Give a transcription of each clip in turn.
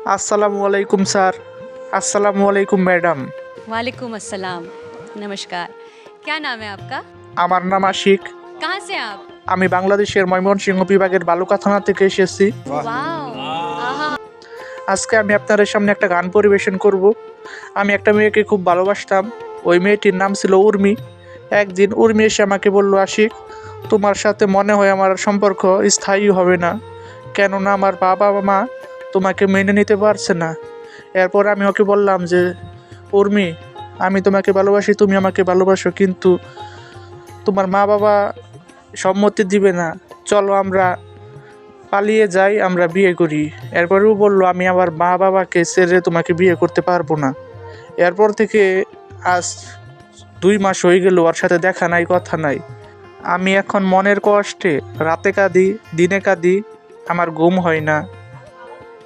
আসসালামু আলাইকুম স্যার আসসালামু আলাইকুম ম্যাডাম वालेकुम अस्सलाम नमस्कार क्या नाम है आपका আমার নাম আশিক कहाँ से हैं आप আমি বাংলাদেশের ময়মনসিংহ বিভাগের বালুকা থানা থেকে এসেছি वाओ आहा আজকে আমি আপনাদের সামনে একটা গান পরিবেশন করব আমি একটা মেয়েকে খুব ভালোবাসতাম ওই মেয়েটির নাম ছিল উর্মি একদিন উর্মি এসে আমাকে বলল আশিক তোমার সাথে মনে হয় আমার সম্পর্ক স্থায়ী হবে না কেননা আমার বাবা মা তোমাকে মেনে নিতে পারছে না। এরপর আমি ওকে বললাম যে, উর্মি, আমি তোমাকে ভালোবাসি, তুমি আমাকে ভালোবাসো, কিন্তু তোমার মা বাবা সম্মতি দিবে না। চলো আমরা পালিয়ে যাই, আমরা বিয়ে করি। এরপরেও বলল, আমি আমার মা বাবাকে ছেড়ে তোমাকে বিয়ে করতে পারব না। এরপর থেকে আজ দুই মাস হয়ে গেল, ওর সাথে দেখা নাই, কথা নাই। আমি এখন মনের কষ্টে রাতে কাঁদি, দিনে কাঁদি, আমার ঘুম হয় না।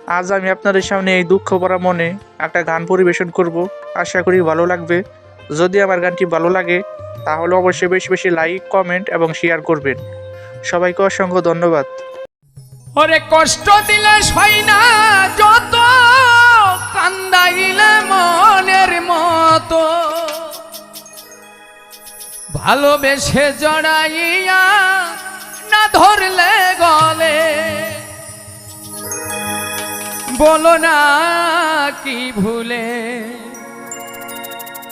আজ আমি আপনাদের সামনে এই দুঃখ ভরা মনে একটা গান পরিবেশন করব। আশা করি ভালো লাগবে। যদি আমার গানটি ভালো লাগে, তাহলে অবশ্যই বেশি বেশি লাইক, কমেন্ট এবং শেয়ার করবেন। সবাইকে অসংখ্য ধন্যবাদ। ওরে কষ্ট দিলে সই না যত, কান্দাইলে মনের মতো। ভালোবেসে জড়াইয়া না ধরলে গলে বলো না কি ভুলে?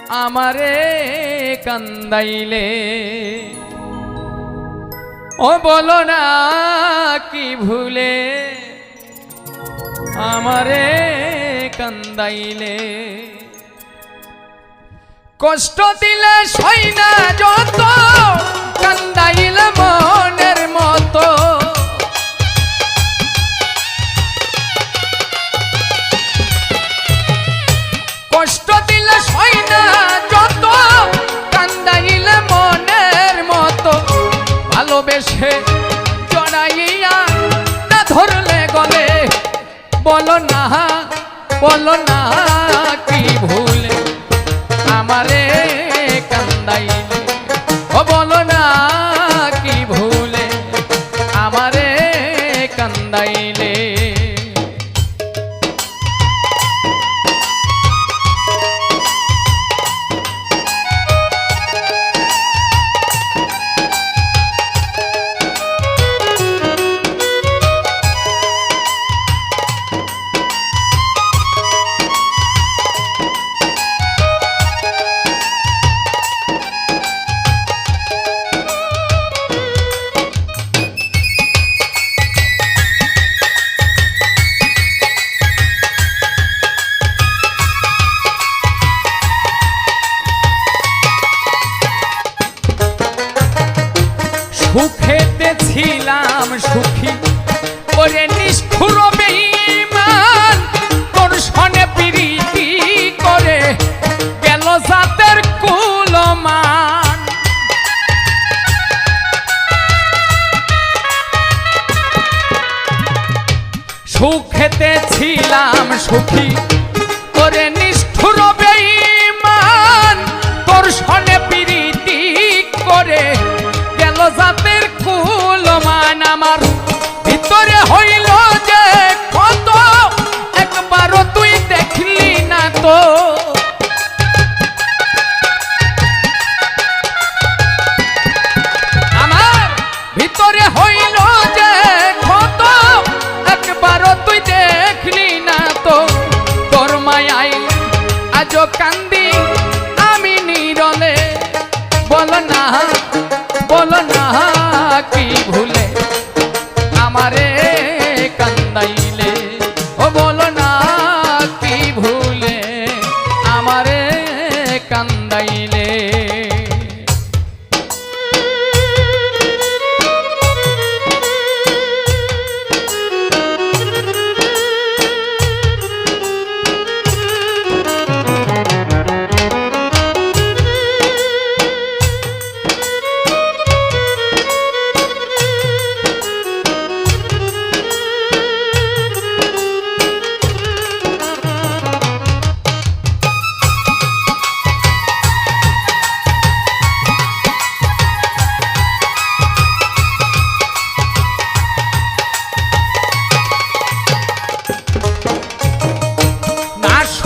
আমারে কান্দাইলে। ও বলো না কি ভুলে? আমারে কান্দাইলে। কষ্ট দিলে সই না যত, কান্দাইলে মনের ভালোবেসে জড়াইয়া না ধরলে গলে বলো না বলো না কি ভুলে আমারে কান্দাইলে ছিলাম সুখী। ওরে নিষ্ঠুর বেঈমান তোর সনে প্রীতি করে গেল জাতের কুলমান। সুখেতে ছিলাম সুখী আজও কান্দি আমি নিরলে। বল না বল না কি ভুলে আমারে কান্দাইলে?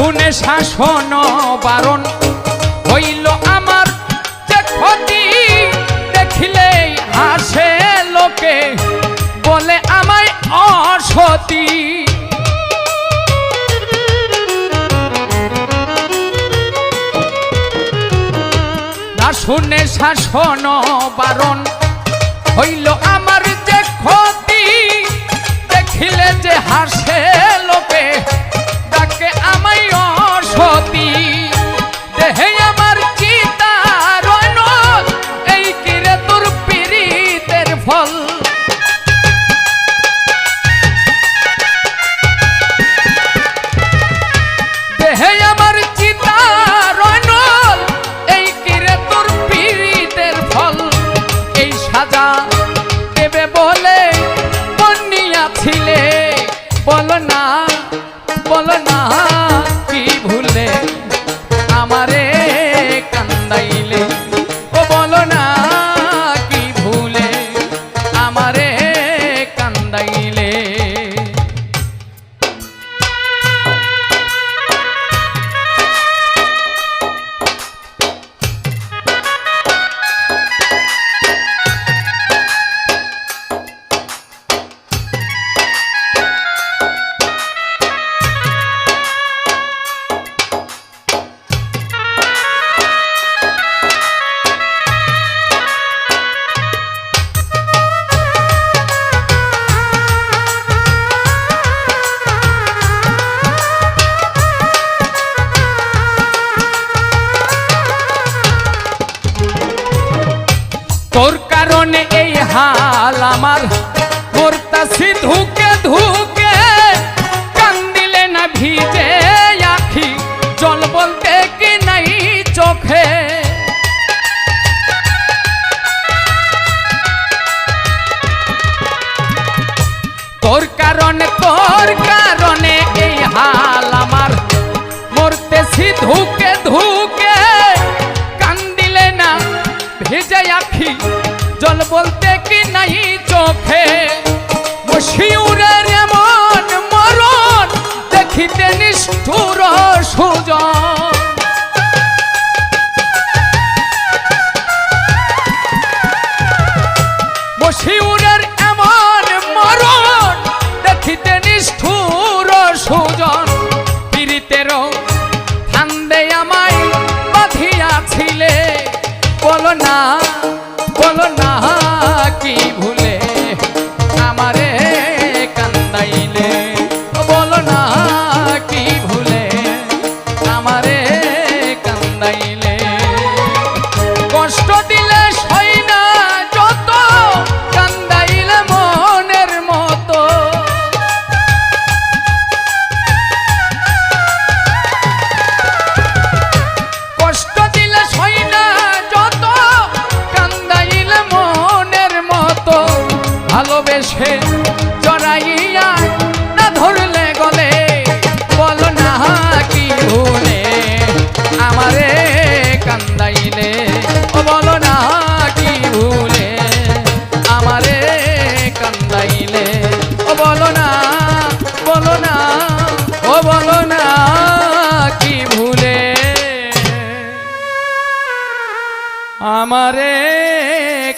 গুণে শাসন বারণ হইল আমার যে ক্ষতি। দেখিলেই হাসে লোকে, বলে আমায় অসতি। শুনে শাসন বারণ হইল আমার যে ক্ষতি। দেখিলে যে হাসে লোকে লোকে আমায় অসতী। দেহে আমার চিতা রইল এই কিরে তোর পীড়িতের ফল? দেহে আমার চিতা রইল এই কিরে তোর পীড়িতের ফল? এই সাজা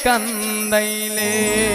கந்தையிலே.